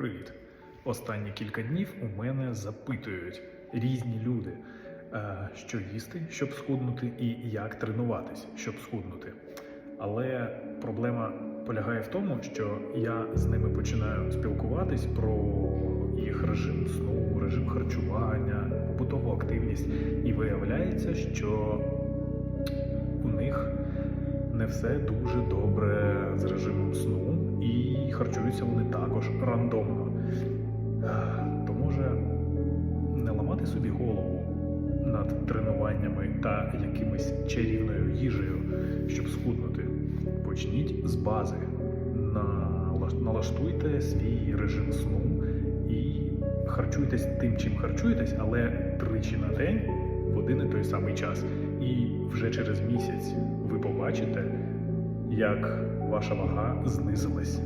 Привіт! Останні кілька днів у мене запитують різні люди, е, що їсти, щоб схуднути, і як тренуватись, щоб схуднути. Але проблема полягає в тому, що я з ними починаю спілкуватись про їх режим сну, режим харчування, побутову активність, і виявляється, що у них не все дуже добре з режимом сну, харчуються вони також рандомно. То може не ламати собі голову над тренуваннями та якимось чарівною їжею, щоб схуднути. Почніть з бази. Налаштуйте свій режим сну і харчуйтесь тим, чим харчуєтесь, але тричі на день в один і той самий час. І вже через місяць ви побачите, як ваша вага знизилась.